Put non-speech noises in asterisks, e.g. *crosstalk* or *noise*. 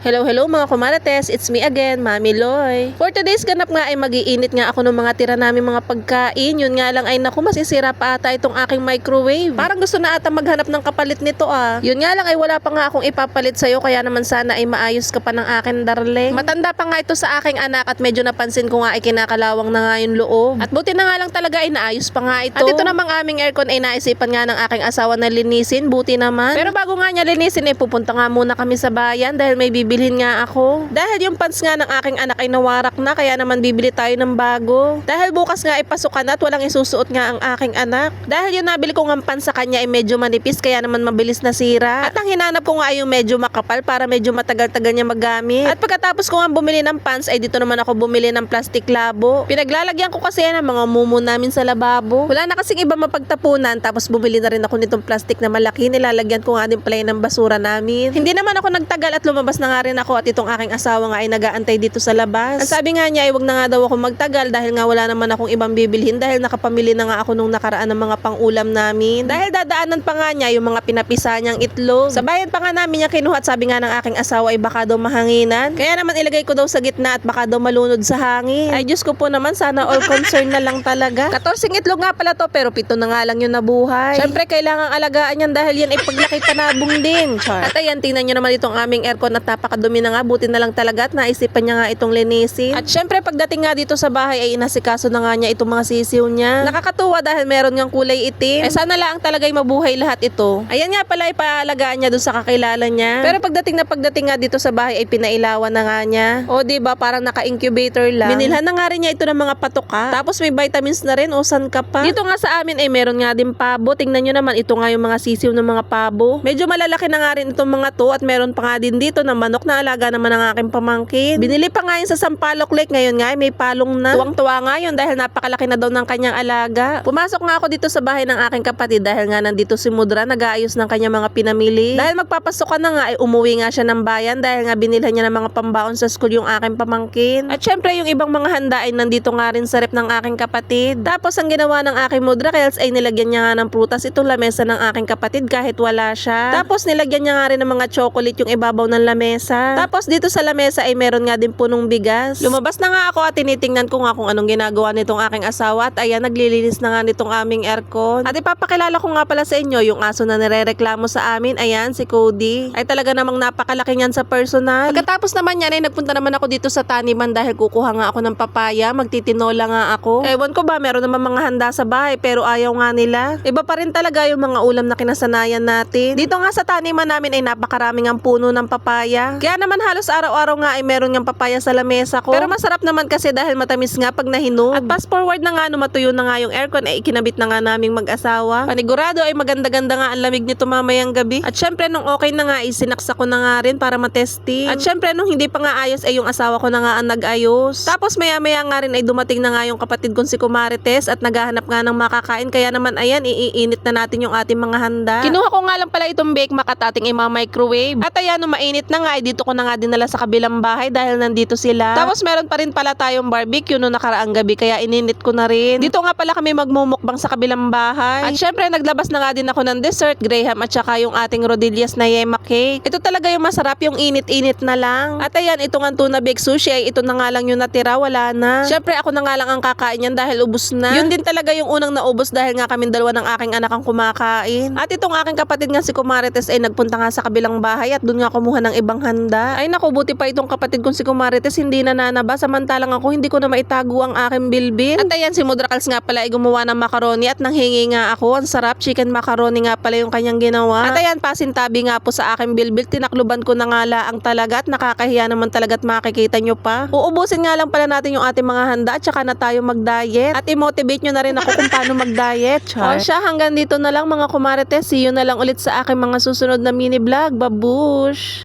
Hello, hello mga kumarates. It's me again, Mami Loy. For today's ganap nga ay magiinit nga ako ng mga tira namin mga pagkain. Yun nga lang ay naku, masisira pa ata itong aking microwave. Parang gusto na ata maghanap ng kapalit nito ah. Yun nga lang ay wala pa nga akong ipapalit sa'yo kaya naman sana ay maayos ka pa ng akin darling. Matanda pa nga ito sa aking anak at medyo napansin ko nga ay kinakalawang na nga yung loob. At buti na nga lang talaga ay naayos pa nga ito. At ito namang aming aircon ay naisipan nga ng aking asawa na linisin. Buti naman. Pero bago nga niya linisin ay pupunta nga muna kami sa bayan dahil may bibilhin nga ako. Dahil yung pants nga ng aking anak ay nawarak na kaya naman bibili tayo ng bago. Dahil bukas nga ay pasukan at walang isusuot nga ang aking anak. Dahil yung nabili ko nga pants sa kanya ay medyo manipis kaya naman mabilis nasira. At ang hinanap ko nga ay yung medyo makapal para medyo matagal-tagal niya magamit. At pagkatapos ko nga bumili ng pants ay dito naman ako bumili ng plastic labo. Pinaglalagyan ko kasi yan ang mga mumu namin sa lababo. Wala na kasing iba mapagtapunan tapos bumili na rin ako nitong plastic na malaki. Nilalagyan ko nga din pala ng basura namin. Hindi naman ako nagtagal at lumabas na nga rin ako at itong aking asawa nga ay nagaantay dito sa labas. Ang sabi nga niya ay wag na nga daw ako magtagal dahil nga wala naman akong ibang bibilhin dahil nakapamili na nga ako nung nakaraan ng mga pangulam namin. Dahil dadaanan pa nga niya yung mga pinapisa niyang itlog. Sa bayan pa nga namin niya kinuha at sabi nga ng aking asawa ay baka daw mahanginan. Kaya naman ilagay ko daw sa gitna at baka daw malunod sa hangin. Ay Diyos ko po naman sana all concern na lang talaga. *laughs* 14 itlog nga pala to pero pito na nga lang yung nabuhay. Syempre kailangang alagaan yan dahil yan ay paglaki panabong din. Char. At ayan tingnan nyo naman itong aming aircon at napakadumi na nga buti na lang talaga at naisipan niya nga itong linisin. At syempre pagdating nga dito sa bahay ay inasikaso na nga niya itong mga sisiw niya. Nakakatuwa dahil meron ngang kulay itim. Eh sana lang talaga'y mabuhay lahat ito. Ayan nga pala ay paalagaan niya dun sa kakilala niya. Pero pagdating na pagdating nga dito sa bahay ay pinailawan na nga niya. O di ba parang naka-incubator lang. Binilhan na nga rin niya ito ng mga patoka. Tapos may vitamins na rin o san ka pa. Dito nga sa amin ay meron nga din pabo. Tingnan nyo naman ito nga yung mga sisiw ng mga pabo. Medyo malalaki na nga rin itong mga to at meron pa nga din dito na manok na alaga naman ng aking pamangkin. Binili pa nga yun sa Sampaloc Lake ngayon nga ay may palong na. Tuwang-tuwa nga yun dahil napakalaki na daw ng kanyang alaga. Pumasok nga ako dito sa bahay ng aking kapatid dahil nga nandito si Mudra nag-aayos ng kanyang mga pinamili. Dahil magpapasok ka na nga ay umuwi nga siya ng bayan dahil nga binilhan niya ng mga pambaon sa school yung aking pamangkin. At syempre yung ibang mga handa ay nandito nga rin sa rep ng aking kapatid. Tapos ang ginawa ng aking Mudra kaya ay nilagyan niya nga ng prutas itong lamesa ng aking kapatid kahit wala siya. Tapos nilagyan niya nga rin ng mga chocolate yung ibabaw ng lamesa. Tapos dito sa lamesa ay meron nga din punong bigas. Lumabas na nga ako at tinitingnan ko nga kung anong ginagawa nitong aking asawa at ayan naglilinis na nga nitong aming aircon. At ipapakilala ko nga pala sa inyo yung aso na nirereklamo sa amin. Ayan si Cody. Ay talaga namang napakalaki niyan sa personal. Pagkatapos naman yan ay nagpunta naman ako dito sa taniman dahil kukuha nga ako ng papaya. Magtitinola nga ako. Ewan ko ba meron naman mga handa sa bahay pero ayaw nga nila. Iba pa rin talaga yung mga ulam na kinasanayan natin. Dito nga sa taniman namin ay napakaraming ang puno ng papaya. Kaya naman halos araw-araw nga ay meron ng papaya sa lamesa ko. Pero masarap naman kasi dahil matamis nga pag nahinog. At fast forward na nga no matuyo na nga yung aircon ay ikinabit na nga naming mag-asawa. Panigurado ay maganda-ganda nga ang lamig nito mamayang gabi. At syempre nung okay na nga ay sinaksa ko na nga rin para matesting. At syempre nung hindi pa nga ayos ay yung asawa ko na nga ang nag-ayos. Tapos maya-maya nga rin ay dumating na nga yung kapatid kong si Kumarites at naghahanap nga ng makakain kaya naman ayan iinit na natin yung ating mga handa. Kinuha ko nga lang pala itong bake makat ating ima-microwave. At ayan nung mainit na nga ay dito ko na nga dinala sa kabilang bahay dahil nandito sila. Tapos meron pa rin pala tayong barbecue no nakaraang gabi kaya ininit ko na rin. Dito nga pala kami magmumukbang sa kabilang bahay. At syempre naglabas na nga din ako ng dessert, graham at saka yung ating rodillas na yema cake. Ito talaga yung masarap yung init-init na lang. At ayan ito nga tuna bake sushi ay ito na nga lang yung natira wala na. Syempre ako na nga lang ang kakain yan dahil ubos na. Yun din talaga yung unang naubos dahil nga kami dalawa ng aking anak ang kumakain. At itong aking kapatid nga si Kumarites ay nagpunta nga sa kabilang bahay at doon nga kumuha ng ibang handa. Ay naku, buti pa itong kapatid kong si Kumarites hindi na nanaba samantalang ako hindi ko na maitago ang aking bilbil. At ayan si Mudrakals nga pala ay gumawa ng macaroni at nanghingi nga ako. Ang sarap, chicken macaroni nga pala yung kanyang ginawa. At ayan pasintabi nga po sa aking bilbil. Tinakluban ko na nga laang talaga at nakakahiya naman talaga at makikita nyo pa. Uubusin nga lang pala natin yung ating mga handa at saka na tayo mag-diet. At i-motivate nyo na rin ako kung paano mag-diet. O siya, hanggang dito na lang mga kumarites. See you na lang ulit sa aking mga susunod na mini vlog. Babush!